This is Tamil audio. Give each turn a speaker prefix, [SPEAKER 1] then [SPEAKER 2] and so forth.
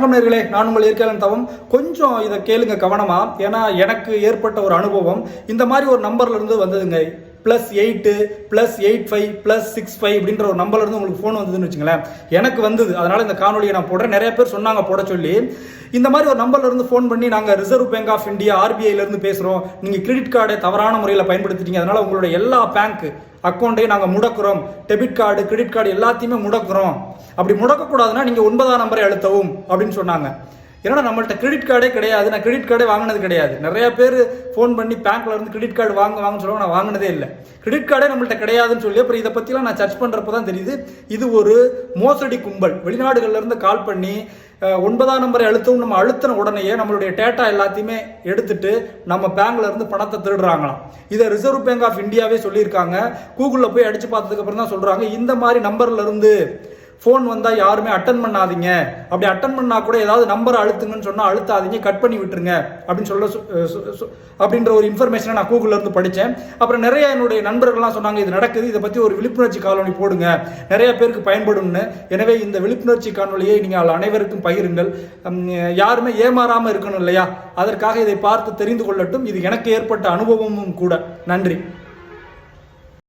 [SPEAKER 1] வணக்கம் நேர்களே நான் உங்கள் இயற்கையாளன் தவம். கொஞ்சம் இதை கேளுங்க கவனமா. ஏன்னா எனக்கு ஏற்பட்ட ஒரு அனுபவம். இந்த மாதிரி ஒரு நம்பர்ல இருந்து வந்ததுங்க. Plus eight plus eight five plus six five அப்படின்ற ஒரு நம்பர்ல இருந்து உங்களுக்கு ஃபோன் வந்ததுன்னு வச்சுங்களேன். எனக்கு வந்தது. அதனால இந்த காணொலியை நான் போடுறேன். நிறைய பேர் சொன்னாங்க போட சொல்லி. இந்த மாதிரி ஒரு நம்பர்ல இருந்து ஃபோன் பண்ணி நாங்கள் ரிசர்வ் பேங்க் ஆஃப் இந்தியா ஆர்பிஐல இருந்து நீங்கள் கிரெடிட் கார்டை தவறான முறையில் பயன்படுத்திட்டீங்க. அதனால உங்களுடைய எல்லா பேங்க் அக்கௌண்ட்டையும் நாங்கள் முடக்கிறோம். டெபிட் கார்டு கிரெடிட் கார்டு எல்லாத்தையுமே முடக்கிறோம். அப்படி முடக்கக்கூடாதுன்னா நீங்கள் ஒன்பதாம் நம்பரை அழுத்தவும் அப்படின்னு சொன்னாங்க. ஏன்னா நம்மள்ட்ட கிரெடிட் கார்டே கிடையாது? நான் கிரெடிட் கார்டே வாங்கினது கிடையாது. நிறைய பேர் ஃபோன் பண்ணி பேங்க்ல இருந்து கிரெடிட் கார்டு வாங்க வாங்கன்னு சொல்லுவாங்க. நான் வாங்கினதே இல்லை. கிரெடிட் கார்டே நம்மள்ட்ட கிடையாதுன்னு சொல்லி அப்புறம் இதை பற்றிலாம் நான் சர்ச் பண்ணுறப்ப தான் தெரியுது. இது ஒரு மோசடி கும்பல். வெளிநாடுகள்ல இருந்து கால் பண்ணி ஒன்பதாம் நம்பரை அழுத்தவும் நம்ம அழுத்தின உடனேயே நம்மளுடைய டேட்டா எல்லாத்தையுமே எடுத்துட்டு நம்ம பேங்க்ல இருந்து பணத்தை திருடுறாங்களாம். இதை ரிசர்வ் பேங்க் ஆஃப் இந்தியாவே சொல்லியிருக்காங்க. கூகுளில் போய் அடிச்சு பார்த்ததுக்கு அப்புறம் தான் சொல்றாங்க. இந்த மாதிரி நம்பர்ல இருந்து ஃபோன் வந்தால் யாருமே அட்டன் பண்ணாதீங்க. அப்படி அட்டன் பண்ணால் கூட ஏதாவது நம்பர் அழுத்துங்கன்னு சொன்னால் அழுத்தாதீங்க கட் பண்ணி விட்டுருங்க. அப்படின்னு சொல்ல சொ- அப்படின்ற ஒரு இன்ஃபர்மேஷனை நான் கூகுளில் இருந்து படித்தேன் அப்புறம் நிறைய என்னுடைய நண்பர்கள்லாம் சொன்னாங்க இது நடக்குது இதை பற்றி ஒரு விழிப்புணர்ச்சி காணொலி போடுங்க. நிறைய பேருக்கு பயன்படும்னு. எனவே இந்த விழிப்புணர்ச்சி காணொலியை நீங்கள் அனைவருக்கும் பகிருங்கள். யாருமே ஏமாறாமல் இருக்கணும் இல்லையா? அதற்காக இதை பார்த்து தெரிந்து கொள்ளட்டும். இது எனக்கு ஏற்பட்ட அனுபவமும் கூட. நன்றி.